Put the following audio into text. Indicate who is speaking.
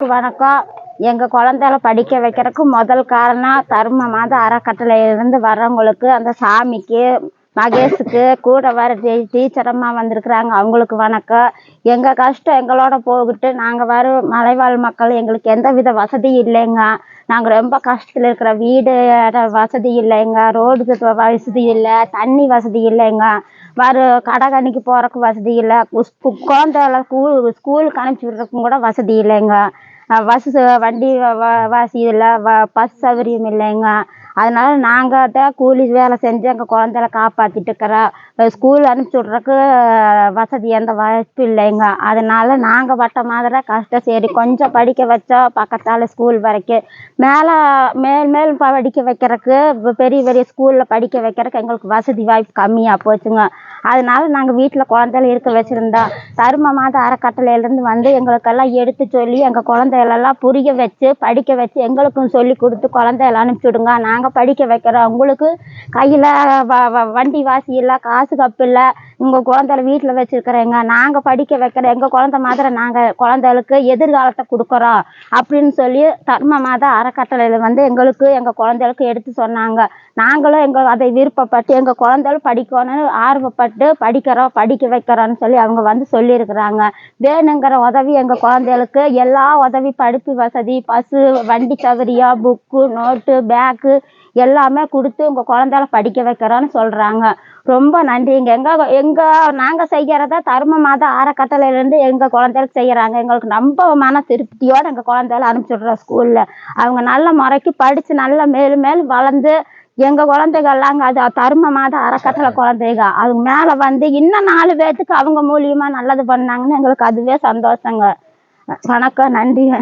Speaker 1: வணக்கம். எங்கள் குழந்தைகள படிக்க வைக்கிறதுக்கு முதல் காரணம் தர்ம மாத அறக்கட்டளையிலேருந்து வர்றவங்களுக்கு அந்த சாமிக்கு மகேஷுக்கு கூட வர டீச்சரம்மா வந்திருக்கிறாங்க வந்திருக்குறாங்க. அவங்களுக்கு வணக்கம். எங்கள் கஷ்டம் எங்களோட போகிட்டு. நாங்கள் வர மலைவாழ் மக்கள் எங்களுக்கு எந்த வித வசதியும் இல்லைங்க. நாங்கள் ரொம்ப கஷ்டத்தில் இருக்கிற வீடு வசதி இல்லைங்க. ரோடு வசதி இல்லை. தண்ணி வசதி இல்லைங்க. வரும் கடைக்கன்னிக்கு போகிறக்கு வசதி இல்லை. குழந்தைகள ஸ்கூல் ஸ்கூலுக்கு அனுப்பிச்சி விட்றதுக்கும் கூட வசதி இல்லைங்க. பஸ்ஸு வண்டி வ வசதி இல்லை வ பஸ் சௌகரியம் இல்லைங்க. அதனால நாங்கள் தான் கூலி வேலை செஞ்சு எங்கள் குழந்தைகள காப்பாற்றிட்டு இருக்கிறோம் ஸ்கூல் அனுப்பிச்சி விட்றக்கு வசதி எந்த வாய்ப்பு இல்லைங்க. அதனால நாங்கள் பட்ட மாதிரி கஷ்டம் சரி கொஞ்சம் படிக்க வச்சோம் பக்கத்தால் ஸ்கூல் வரைக்கும். மேலே மேல் மேல் படிக்க வைக்கிறக்கு பெரிய பெரிய ஸ்கூலில் படிக்க வைக்கிறக்கு எங்களுக்கு வசதி வாய்ப்பு கம்மியாக போச்சுங்க. அதனால நாங்கள் வீட்டில் குழந்தைகள இருக்க வச்சுருந்தோம் தரும மாத அறக்கட்டளையிலேருந்து வந்து எங்களுக்கெல்லாம் எடுத்து சொல்லி எங்கள் குழந்தைகளெல்லாம் புரிய வச்சு படிக்க வச்சு எங்களுக்கும் சொல்லி கொடுத்து குழந்தைகள அனுப்பிச்சி விடுங்க நாங்கள் படிக்க வைக்கிறோம் உங்களுக்கு கையில் வ வ வண்டி வாசி இல்லை காசு கப்பு இல்லை உங்கள் குழந்தைகள வீட்டில் வச்சுருக்குறேங்க. நாங்கள் படிக்க வைக்கிறோம் எங்கள் குழந்த மாதிரி நாங்கள் குழந்தைகளுக்கு எதிர்காலத்தை கொடுக்குறோம் அப்படின்னு சொல்லி தர்ம மாத அறக்கட்டளையில் வந்து எங்களுக்கு எங்கள் குழந்தைகளுக்கு எடுத்து சொன்னாங்க. நாங்களும் எங்கள் அதை விருப்பப்பட்டு எங்கள் குழந்தைகளும் படிக்கணும்னு ஆர்வப்பட்டு படிக்கிறோம் படிக்க வைக்கிறோன்னு சொல்லி அவங்க வந்து சொல்லியிருக்கிறாங்க. வேணுங்கிற உதவி எங்கள் குழந்தைகளுக்கு எல்லா உதவி படிப்பு வசதி பஸ்ஸு வண்டி சௌகரியம் புக்கு நோட்டு பேக்கு எல்லாமே கொடுத்து உங்கள் குழந்தைகள படிக்க வைக்கிறோன்னு சொல்கிறாங்க ரொம்ப நன்றிங்க. எங்கள் எங்கள் நாங்கள் செய்கிறத தரும மாத அறக்கட்டளையிலேருந்து எங்கள் குழந்தைகளுக்கு செய்கிறாங்க எங்களுக்கு ரொம்ப மன திருப்தியோடு எங்கள் குழந்தைகள அனுப்பிச்சி விட்றோம் ஸ்கூலில் அவங்க நல்ல முறைக்கு படித்து நல்லா மேலும் மேலும் வளர்ந்து எங்கள் குழந்தைகள்லாங்க அது தரும மாத அறக்கட்டளை குழந்தைங்க அது மேலே வந்து இன்னும் நாலு பேர்த்துக்கு அவங்க மூலியமாக நல்லது பண்ணாங்கன்னு எங்களுக்கு அதுவே சந்தோஷங்க. வணக்கம் நன்றி ந